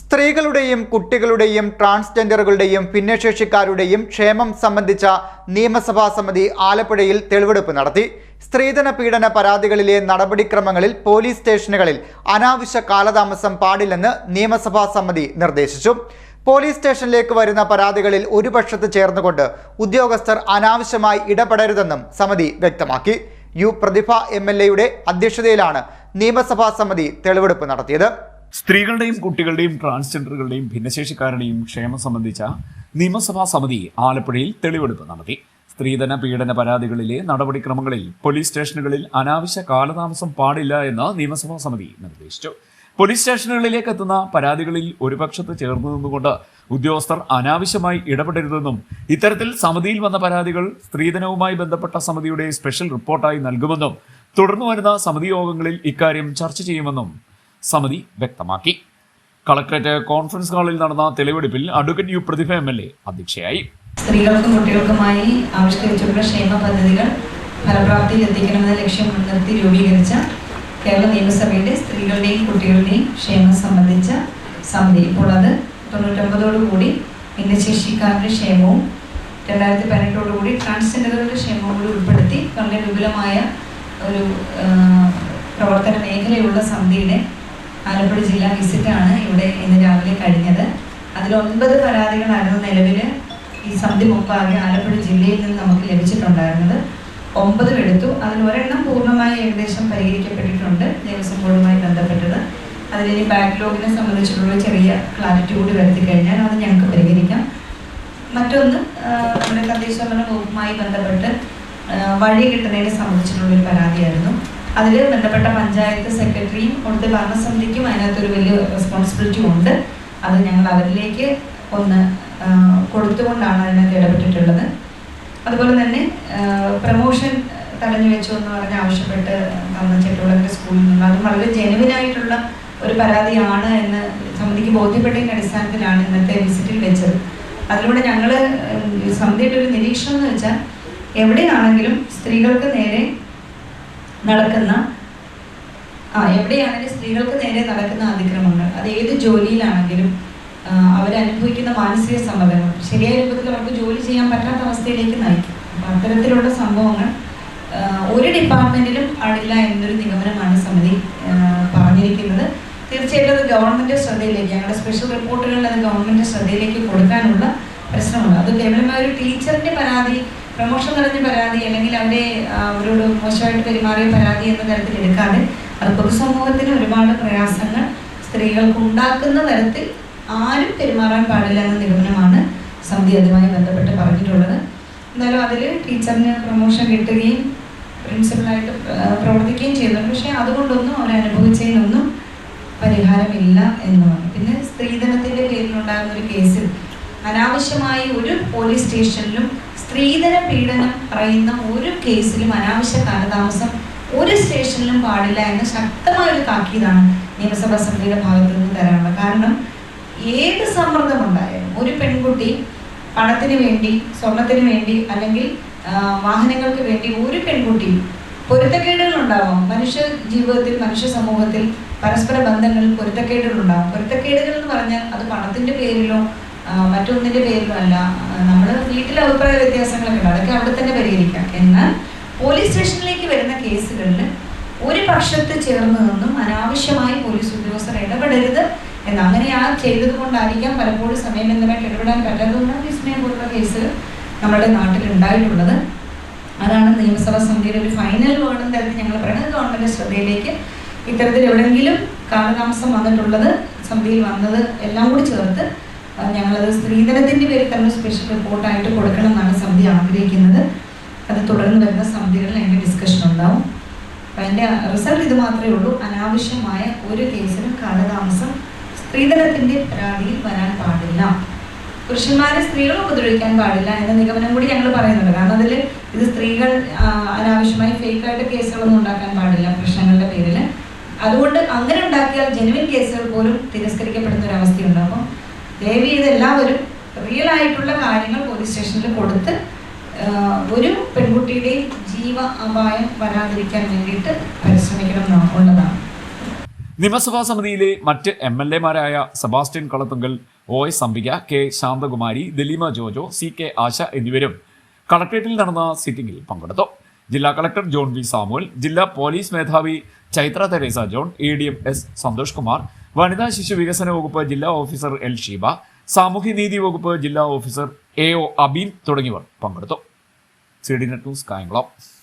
സ്ത്രീകളുടെയും കുട്ടികളുടെയും ട്രാൻസ്ജെൻഡറുകളുടെയും ഭിന്നശേഷിക്കാരുടെയും ക്ഷേമം സംബന്ധിച്ച നിയമസഭാ സമിതി ആലപ്പുഴയിൽ തെളിവെടുപ്പ് നടത്തി. സ്ത്രീധന പീഡന പരാതികളിലെ നടപടിക്രമങ്ങളിൽ പോലീസ് സ്റ്റേഷനുകളിൽ അനാവശ്യ കാലതാമസം പാടില്ലെന്ന് നിയമസഭാ സമിതി നിർദ്ദേശിച്ചു. പോലീസ് സ്റ്റേഷനിലേക്ക് വരുന്ന പരാതികളിൽ ഒരു പക്ഷത്ത് ചേർന്നുകൊണ്ട് ഉദ്യോഗസ്ഥർ അനാവശ്യമായി ഇടപെടരുതെന്നും സമിതി വ്യക്തമാക്കി. യു പ്രതിഭ എം അധ്യക്ഷതയിലാണ് നിയമസഭാ സമിതി തെളിവെടുപ്പ് നടത്തിയത്. സ്ത്രീകളുടെയും കുട്ടികളുടെയും ട്രാൻസ്ജെൻഡറുകളുടെയും ഭിന്നശേഷിക്കാരുടെയും ക്ഷേമം സംബന്ധിച്ച നിയമസഭാ സമിതി ആലപ്പുഴയിൽ തെളിവെടുപ്പ് നടത്തി. സ്ത്രീധന പീഡന പരാതികളിലെ നടപടിക്രമങ്ങളിൽ പോലീസ് സ്റ്റേഷനുകളിൽ അനാവശ്യ കാലതാമസം പാടില്ല എന്ന് നിയമസഭാ സമിതി നിർദ്ദേശിച്ചു. പോലീസ് സ്റ്റേഷനുകളിലേക്ക് എത്തുന്ന പരാതികളിൽ ഒരു പക്ഷത്ത് ചേർന്നു നിന്നുകൊണ്ട് ഉദ്യോഗസ്ഥർ അനാവശ്യമായി ഇടപെടരുതെന്നും ഇത്തരത്തിൽ സമിതിയിൽ വന്ന പരാതികൾ സ്ത്രീധനവുമായി ബന്ധപ്പെട്ട സമിതിയുടെ സ്പെഷ്യൽ റിപ്പോർട്ടായി നൽകുമെന്നും തുടർന്നു വരുന്ന സമിതി യോഗങ്ങളിൽ ഇക്കാര്യം ചർച്ച ചെയ്യുമെന്നും സമിതി വ്യക്തമാക്കി. കളക്ടറേറ്റ് കോൺഫറൻസ് ഹാളിൽ നടന്ന തെളിവെടുപ്പിൽ advocate U Prathibha M L A അധ്യക്ഷയായി. സ്ത്രീകൾക്കും കുട്ടികൾക്കുമായി ആവിഷ്കരിച്ചിട്ടുള്ള ക്ഷേമ പദ്ധതികൾ ഫലപ്രാപ്തിയിൽ എത്തിക്കണമെന്ന ലക്ഷ്യം മുൻനിർത്തി രൂപീകരിച്ച കേരള നിയമസഭയുടെ സ്ത്രീകളുടെയും കുട്ടികളുടെയും ക്ഷേമം സംബന്ധിച്ച സമിതി. ഇപ്പോൾ അത് തൊണ്ണൂറ്റൊമ്പതോടുകൂടി ഭിന്നശേഷിക്കാരുടെ ക്ഷേമവും രണ്ടായിരത്തി പതിനെട്ടോടുകൂടി ട്രാൻസ്ജെൻഡറുകളുടെ ക്ഷേമവും കൂടി ഉൾപ്പെടുത്തി വളരെ വിപുലമായ ഒരു പ്രവർത്തന മേഖലയുള്ള സമിതിയുടെ ആലപ്പുഴ ജില്ലാ വിസിറ്റാണ് ഇവിടെ ഇന്ന് രാവിലെ കഴിഞ്ഞത്. അതിൽ ഒൻപത് പരാതികളായിരുന്നു നിലവിൽ ഈ സമിതി മുമ്പാകെ ആലപ്പുഴ ജില്ലയിൽ നിന്ന് നമുക്ക് ലഭിച്ചിട്ടുണ്ടായിരുന്നത്. ഒമ്പതും എടുത്തു. അതിൽ ഒരെണ്ണം പൂർണമായി ഏകദേശം പരിഹരിക്കപ്പെട്ടിട്ടുണ്ട്. ദേവസ്വം ബോർഡുമായി ബന്ധപ്പെട്ടത്. അതിലിനി ബാക്ക്ലോഗിനെ സംബന്ധിച്ചിട്ടുള്ള ചെറിയ ക്ലാരിറ്റി കൂടി വരുത്തി കഴിഞ്ഞാൽ അത് ഞങ്ങൾക്ക് പരിഹരിക്കാം. മറ്റൊന്ന് നമ്മുടെ തദ്ദേശ ഭരണ വകുപ്പുമായി ബന്ധപ്പെട്ട് വഴി കിട്ടുന്നതിനെ സംബന്ധിച്ചിട്ടുള്ളൊരു പരാതിയായിരുന്നു. അതിൽ ബന്ധപ്പെട്ട പഞ്ചായത്ത് സെക്രട്ടറിയും ഉണ്ട് ഭരണസമിതിക്കും അതിനകത്തൊരു വലിയ റെസ്പോൺസിബിലിറ്റി ഉണ്ട്. അത് ഞങ്ങൾ അവരിലേക്ക് ഒന്ന് കൊടുത്തുകൊണ്ടാണ് അതിനകത്ത് ഇടപെട്ടിട്ടുള്ളത്. അതുപോലെ തന്നെ പ്രമോഷൻ തടഞ്ഞു വെച്ചു എന്ന് പറഞ്ഞ് ആവശ്യപ്പെട്ട് തന്ന ചെട്ടുകളൊക്കെ സ്കൂളിൽ നിന്ന്. അതും വളരെ ജെനുവിനായിട്ടുള്ള ഒരു പരാതിയാണ് എന്ന് സമിതിക്ക് ബോധ്യപ്പെട്ടതിന്റെ അടിസ്ഥാനത്തിലാണ് ഇന്നത്തെ വിസിറ്റിൽ വെച്ചത്. അതിലൂടെ ഞങ്ങൾ സമിതിയുടെ ഒരു നിരീക്ഷണം എന്ന് വെച്ചാൽ എവിടെയാണെങ്കിലും സ്ത്രീകൾക്ക് നേരെ നടക്കുന്ന ആ എവിടെയാണെങ്കിലും സ്ത്രീകൾക്ക് നേരെ നടക്കുന്ന അതിക്രമങ്ങൾ. അത് ഏത് ജോലിയിലാണെങ്കിലും അവരനുഭവിക്കുന്ന മാനസിക സമ്മതങ്ങൾ ശരിയായ രൂപത്തിൽ അവർക്ക് ജോലി ചെയ്യാൻ പറ്റാത്ത അവസ്ഥയിലേക്ക് നയിക്കും. അപ്പം അത്തരത്തിലുള്ള സംഭവങ്ങൾ ഒരു ഡിപ്പാർട്ട്മെന്റിലും പാടില്ല എന്നൊരു നിഗമനമാണ് സമിതി പറഞ്ഞിരിക്കുന്നത്. തീർച്ചയായിട്ടും അത് ഗവൺമെന്റ് ശ്രദ്ധയിലേക്ക് ഞങ്ങളുടെ സ്പെഷ്യൽ റിപ്പോർട്ടുകളിൽ അത് ഗവൺമെന്റ് ശ്രദ്ധയിലേക്ക് കൊടുക്കാനുള്ള പ്രശ്നമുണ്ട്. അത് കേവലമായ ഒരു ടീച്ചറിന്റെ പരാതി പ്രമോഷൻ നിറഞ്ഞ പരാതി അല്ലെങ്കിൽ അവരെ അവരോട് മോശമായിട്ട് പെരുമാറിയ പരാതി എന്ന തരത്തിൽ എടുക്കാതെ അത് പൊതുസമൂഹത്തിന് ഒരുപാട് പ്രയാസങ്ങൾ സ്ത്രീകൾക്ക് ഉണ്ടാക്കുന്ന തരത്തിൽ ആരും പെരുമാറാൻ പാടില്ല എന്ന നിഗമനമാണ് സമിതി അതുമായി ബന്ധപ്പെട്ട് പറഞ്ഞിട്ടുള്ളത്. എന്നാലും അതിൽ ടീച്ചറിന് പ്രൊമോഷൻ കിട്ടുകയും പ്രിൻസിപ്പളായിട്ട് പ്രവർത്തിക്കുകയും ചെയ്യുന്നുണ്ട് പക്ഷേ അതുകൊണ്ടൊന്നും അവർ അനുഭവിച്ചതിനൊന്നും പരിഹാരമില്ല എന്നുമാണ് പിന്നെ സ്ത്രീധനത്തിന്റെ പേരിലുണ്ടാകുന്ന ഒരു കേസിൽ അനാവശ്യമായി ഒരു പോലീസ് സ്റ്റേഷനിലും സ്ത്രീധന പീഡനം പറയുന്ന ഒരു കേസിലും അനാവശ്യ കാലതാമസം ഒരു സ്റ്റേഷനിലും പാടില്ല എന്ന ശക്തമായ ഒരു താക്കീതാണ് നിയമസഭാ സമിതിയുടെ ഭാഗത്തു നിന്ന് തരാനുള്ളത് കാരണം ഏത് സമ്മർദ്ദമുണ്ടായാലും ഒരു പെൺകുട്ടി പണത്തിന് വേണ്ടി സ്വർണത്തിന് വേണ്ടി അല്ലെങ്കിൽ വാഹനങ്ങൾക്ക് വേണ്ടി ഒരു പെൺകുട്ടി പൊരുത്തക്കേടുകൾ ഉണ്ടാവാം മനുഷ്യ ജീവിതത്തിൽ മനുഷ്യ സമൂഹത്തിൽ പരസ്പര ബന്ധങ്ങളിൽ പൊരുത്തക്കേടുകൾ ഉണ്ടാവും പൊരുത്തക്കേടുകൾ എന്ന് പറഞ്ഞാൽ അത് പണത്തിന്റെ പേരിലോ മറ്റൊന്നിന്റെ പേരിലുമല്ല നമ്മൾ വീട്ടിലെ അഭിപ്രായ വ്യത്യാസങ്ങളൊക്കെ ഉണ്ട്. അതൊക്കെ അവിടെ തന്നെ പരിഹരിക്കാം. എന്നാൽ പോലീസ് സ്റ്റേഷനിലേക്ക് വരുന്ന കേസുകളിൽ ഒരു പക്ഷത്ത് ചേർന്ന് നിന്നും അനാവശ്യമായി പോലീസ് ഉദ്യോഗസ്ഥർ ഇടപെടരുത്. എന്ന് അങ്ങനെ ആ ചെയ്തത് കൊണ്ടായിരിക്കാം പലപ്പോഴും സമയബന്ധമായിട്ട് ഇടപെടാൻ പറ്റാത്തതുകൊണ്ടാണ് വിസ്മയം പോലുള്ള കേസുകൾ നമ്മുടെ നാട്ടിൽ ഉണ്ടായിട്ടുള്ളത്. അതാണ് നിയമസഭാ സമിതിയുടെ ഒരു ഫൈനൽ വേണം തരത്തിൽ ഞങ്ങൾ പറയുന്നത്. ഗവൺമെന്റ് ശ്രദ്ധയിലേക്ക് ഇത്തരത്തിൽ എവിടെയെങ്കിലും കാലതാമസം വന്നിട്ടുള്ളത് സമിതിയിൽ വന്നത് എല്ലാം കൂടി ചേർത്ത് ഞങ്ങളത് സ്ത്രീധനത്തിന്റെ പേരിൽ തന്നെ സ്പെഷ്യൽ റിപ്പോർട്ടായിട്ട് കൊടുക്കണം എന്നാണ് സമിതി ആഗ്രഹിക്കുന്നത്. അത് തുടർന്ന് വരുന്ന സമിതികളിൽ അതിന്റെ ഡിസ്കഷൻ ഉണ്ടാവും. അപ്പം അതിന്റെ റിസൾട്ട് ഇത് മാത്രമേ ഉള്ളൂ. അനാവശ്യമായ ഒരു കേസിലും കാലതാമസം സ്ത്രീധനത്തിന്റെ പരാതിയിൽ വരാൻ പാടില്ല. പുരുഷന്മാരെ സ്ത്രീകൾ ഉപദ്രവിക്കാൻ പാടില്ല എന്ന നിഗമനം കൂടി ഞങ്ങൾ പറയുന്നുണ്ട്. കാരണം അതിൽ ഇത് സ്ത്രീകൾ അനാവശ്യമായി ഫേക്കായിട്ട് കേസുകളൊന്നും ഉണ്ടാക്കാൻ പാടില്ല പ്രശ്നങ്ങളുടെ പേരിൽ അതുകൊണ്ട് അങ്ങനെ ഉണ്ടാക്കിയാൽ ജെനുവിൻ കേസുകൾ പോലും തിരസ്കരിക്കപ്പെടുന്ന ഒരു അവസ്ഥയുണ്ട്. അപ്പം ദയവ് ചെയ്ത് എല്ലാവരും റിയൽ ആയിട്ടുള്ള കാര്യങ്ങൾ പോലീസ് സ്റ്റേഷനിൽ കൊടുത്ത് ഒരു പെൺകുട്ടിയുടെയും ജീവ അപായം വരാതിരിക്കാൻ വേണ്ടിയിട്ട് പരിശ്രമിക്കണം എന്നുള്ളതാണ് നിയമസഭാ സമിതിയിലെ മറ്റ് M L എമാരായ Sebastian Kalathunkal O S Ambika K Santhakumari Dalima Jojo C K Asha എന്നിവരും കളക്ട്രേറ്റിൽ നടന്ന സിറ്റിംഗിൽ പങ്കെടുത്തു. ജില്ലാ കളക്ടർ ജോൺ വി സാമുവൽ ജില്ലാ പോലീസ് മേധാവി Chaitra Teresa John A D M S Santhosh Kumar വനിതാ ശിശു വികസന വകുപ്പ് ജില്ലാ ഓഫീസർ എൽ ഷീബ സാമൂഹ്യനീതി വകുപ്പ് ജില്ലാ ഓഫീസർ എ ഒ അബീൻ തുടങ്ങിയവർ പങ്കെടുത്തു. C D net news Kayamkulam.